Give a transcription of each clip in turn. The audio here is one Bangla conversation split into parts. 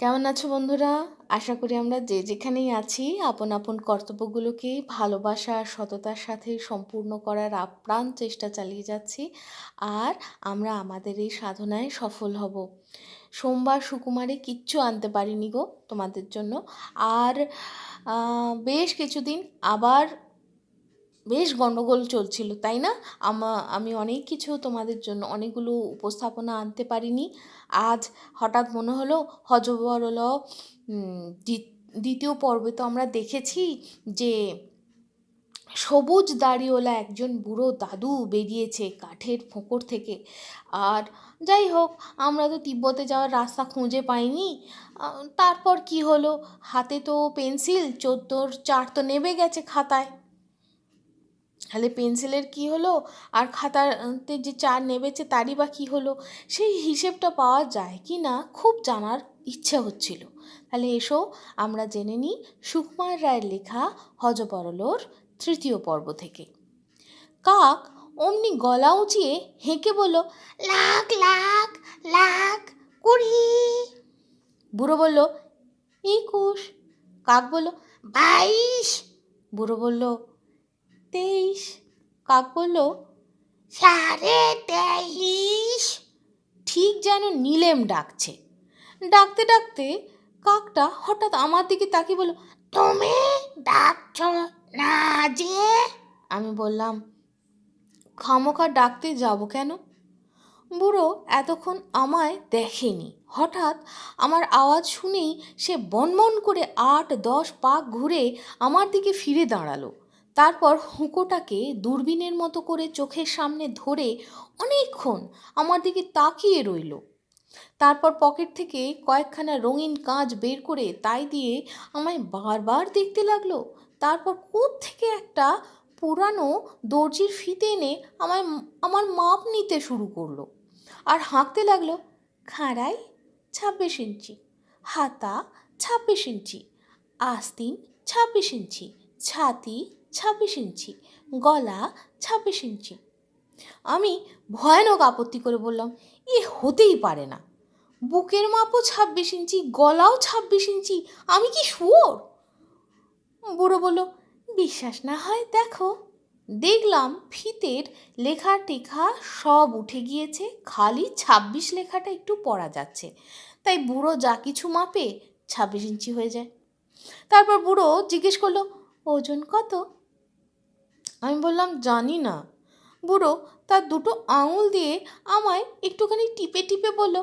কেমন আছো বন্ধুরা? আশা করি আমরা যে যেখানেই আছি, আপন আপন কর্তব্যগুলোকে ভালোবাসা, সততার সাথে সম্পূর্ণ করার আপ্রাণ চেষ্টা চালিয়ে যাচ্ছি আর আমরা আমাদের এই সাধনায় সফল হব। সোমবার সুকুমারে কিচ্ছু আনতে পারিনি গো তোমাদের জন্য। আর বেশ কিছুদিন আবার বেশ গণ্ডগোল চলছিল, তাই না? আমা, আমি অনেক কিছু তোমাদের জন্য অনেকগুলো উপস্থাপনা আনতে পারিনি। আজ হঠাৎ মনে হলো হজবরল দ্বিতীয় পর্বে তো আমরা দেখেছি যে সবুজ দাড়িওয়ালা একজন বুড়ো দাদু বেরিয়েছে কাঠের ফোঁকর থেকে। আর যাই হোক, আমরা তো তিব্বতে যাওয়ার রাস্তা খুঁজে পাইনি। তারপর কি হলো? হাতে তো পেন্সিল, চোদ্দোর চার তো নেবে গেছে খাতায়। তাহলে পেন্সিলের কি হলো? আর খাতাতে যে চার নেবেছে তারই বা কী হলো? সেই হিসেবটা পাওয়া যায় কি না খুব জানার ইচ্ছে হচ্ছিল। তাহলে এসো আমরা জেনে নিই সুকুমার রায়ের লেখা হজবরলোর তৃতীয় পর্ব থেকে। কাক অমনি গলা উঁচিয়ে হেঁকে বলল লাখ লাখ লাখ কুড়ি। বুড়ো বলল, একুশ। কাক বলল, বাইশ। বুড়ো বলল তেইশ। কাক বলল, সাড়ে তেইশ। ঠিক যেন নীলেম ডাকছে। ডাকতে ডাকতে কাকটা হঠাৎ আমার দিকে তাকিয়ে বলল, তুমি ডাকছ না যে? আমি বললাম, খামোখা ডাকতে যাব কেন? বুড়ো এতক্ষণ আমায় দেখেনি। হঠাৎ আমার আওয়াজ শুনেই সে বনবন করে আট, দশ পাক ঘুরে আমার দিকে ফিরে দাঁড়াল। তারপর হুঁকোটাকে দূরবীনের মতো করে চোখের সামনে ধরে অনেকক্ষণ আমার দিকে তাকিয়ে রইল। তারপর পকেট থেকে কয়েকখানা রঙিন কাঁচ বের করে তাই দিয়ে আমায় বারবার দেখতে লাগল। তারপর থেকে একটা পুরানো দর্জির ফিতে এনে আমায় আমার মাপ নিতে শুরু করল আর হাঁকতে লাগল, খাড়াই ছাব্বিশ ইঞ্চি, হাতা ছাব্বিশ ইঞ্চি, আস্তিন ছাব্বিশ ইঞ্চি, ছাতি ছাব্বিশ ইঞ্চি, গলা ছাব্বিশ ইঞ্চি। আমি ভয়ানক আপত্তি করে বললাম, এ হতেই পারে না। বুকের মাপও ছাব্বিশ ইঞ্চি, গলাও ছাব্বিশ ইঞ্চি, আমি কি শুয়োর বুড়ো বলল, বিশ্বাস না হয়, দেখো। দেখলাম ফিতের লেখা টেখা সব উঠে গিয়েছে, খালি ছাব্বিশ লেখাটা একটু পড়া যাচ্ছে। তাই বুড়ো যা কিছু মাপে ছাব্বিশ ইঞ্চি হয়ে যায়। তারপর বুড়ো জিজ্ঞেস করল, ওজন কত? আমি বললাম, জানি না। বুড়ো তার দুটো আঙুল দিয়ে আমায় একটুখানি টিপে টিপে বলল,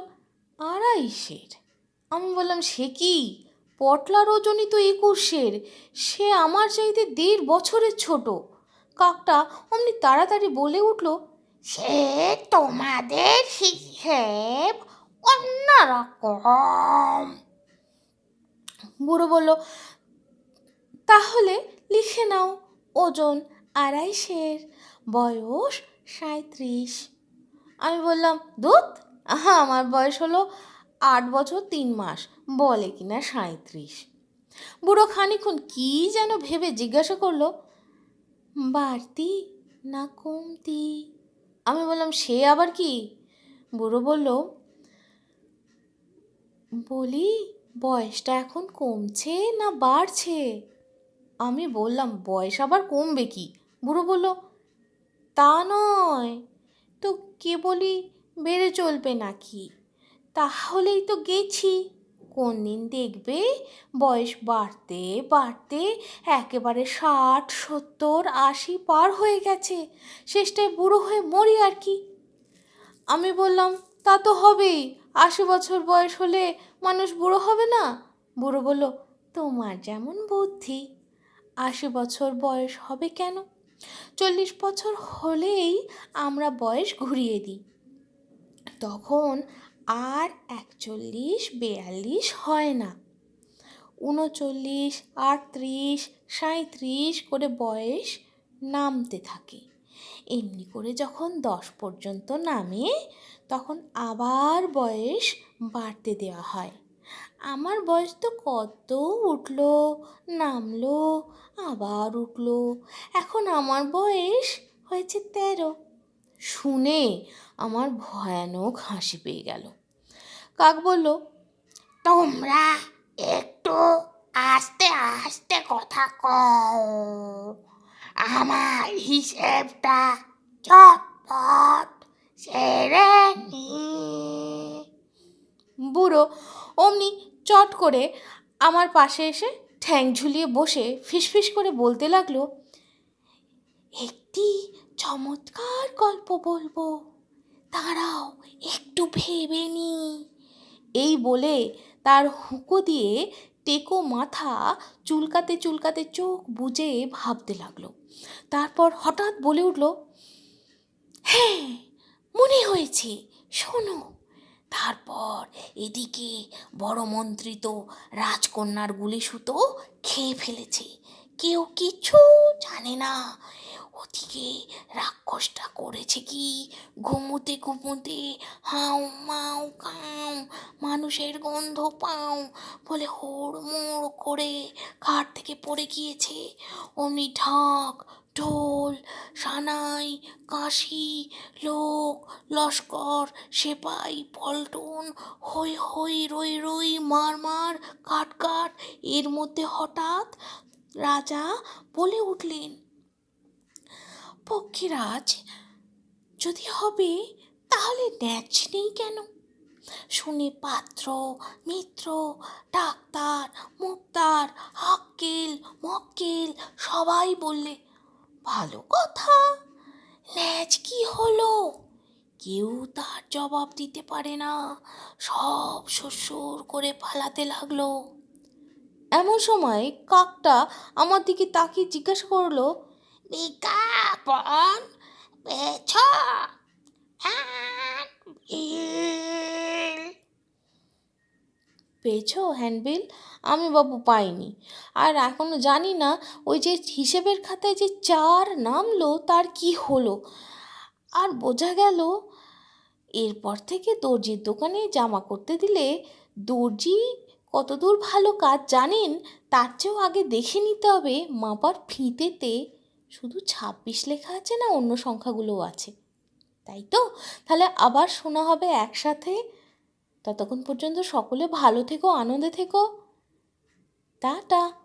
আড়াইশের। আমি বললাম, সে কি? পটলার ওজনই তো একুশের। সে আমার চাইতে দেড় বছরের ছোট। কাকটা অমনি তাড়াতাড়ি বলে উঠল, সে তোমাদের হিসেব অন্যরকম। বুড়ো বলল, তাহলে লিখে নাও ওজন। আড়াইশের বয়স সাঁত্রিশ আমি বললাম দুধ আহা, আমার বয়স হলো আট বছর তিন মাস, বলে কিনা সাঁত্রিশ বুড়ো খানিক্ষণ কী যেন ভেবে জিজ্ঞাসা করল, বাড়তি না কমতি? আমি বললাম, সে আবার কি? বুড়ো বলল, বলি, বয়সটা এখন কমছে না বাড়ছে? আমি বললাম, বয়স আবার কমবে কি? বুড়ো বলল, তা নয়, তো কেবলই বেড়ে চলবে নাকি? তাহলেই তো গেছি। কোন দিন দেখবে বয়স বাড়তে বাড়তে একেবারে ষাট, সত্তর, আশি পার হয়ে গেছে। শেষটায় বুড়ো হয়ে মরি আর কি? আমি বললাম, তা তো হবেই, আশি বছর বয়স হলে মানুষ বুড়ো হবে না? বুড়ো বলল, তোমার যেমন বুদ্ধি, আশি বছর বয়স হবে কেন? চল্লিশ বছর হলেই আমরা বয়স ঘুরিয়ে দিই। তখন আর একচল্লিশ, বেয়াল্লিশ হয় না। উনচল্লিশ, আটত্রিশ সাঁত্রিশ করে বয়স নামতে থাকে। এমনি করে যখন দশ পর্যন্ত নামে, তখন আবার বয়স বাড়তে দেওয়া হয়। আমার বয়স তো কত উঠল, নামলো, আবার উঠল। এখন আমার বয়স হয়েছে তেরো। শুনে আমার ভয়ানক হাসি পেয়ে গেল। কাক বলল, তোমরা একটু আস্তে আস্তে কথা কও। আমার হিসেবটা চটপট সেরে নি। বুড়ো অমনি চট করে আমার পাশে এসে ঠ্যাং ঝুলিয়ে বসে ফিসফিস করে বলতে লাগল, একটি চমৎকার গল্প বলব। দাঁড়াও, একটু ভেবে নি। এই বলে তার হুঁকো দিয়ে টেকো মাথা চুলকাতে চুলকাতে চোখ বুজে ভাবতে লাগল। তারপর হঠাৎ বলে উঠল হ্যাঁ মনে হয়েছে, শোনো। তারপর এদিকে বড় মন্ত্রী তো রাজকন্যার গুলি সুতো খেয়ে ফেলেছে। কেউ কিছু জানে না। ওদিকে রাক্ষসটা করেছে কি? ঘুমোতে ঘুমোতে হাউ মাউ কাউ মানুষের গন্ধ পাও বলে হুড়মুড় করে খাট থেকে পড়ে গিয়েছে। অমনি ঢাক, ঢোল, সানাই, কাশি, লোক, লস্কর, সেপাই, পল্টন হই হই রই রই, মার মার, কাট কাট, এর মধ্যে হঠাৎ রাজা বলে উঠলেন, পক্ষীরাজ, যদি হবে তাহলে ন্যাচ নেই কেন? শুনে পাত্র, মিত্র, ডাক্তার, মুক্তার, হাক্কেল, মক্কেল সবাই বললে, ভালো কথা ন্যাচ কি হলো? কেউ তার জবাব দিতে পারে না। সব সুরসুর করে পালাতে লাগল। এমন সময় কাকটা আমার দিকে তাকিয়ে জিজ্ঞাসা করল বিজ্ঞাপন। পেয়েছ? হ্যান্ডবিল আমি বাবু পাইনি। আর এখনও জানি না, ওই যে হিসেবের খাতায় যে চার নামলো, তার কি হলো? আর বোঝা গেল, এরপর থেকে দর্জির দোকানে জামা করতে দিলে দর্জি কতদূর ভালো কাজ জানেন? তার চেয়েও আগে দেখে নিতে হবে মাপার ফিতেতে শুধু ছাব্বিশ লেখা আছে না অন্য সংখ্যাগুলোও আছে। তাই তো? তাহলে আবার শোনা হবে একসাথে। ততক্ষণ পর্যন্ত সকলে ভালো থেকো, আনন্দে থেকো। টাটা।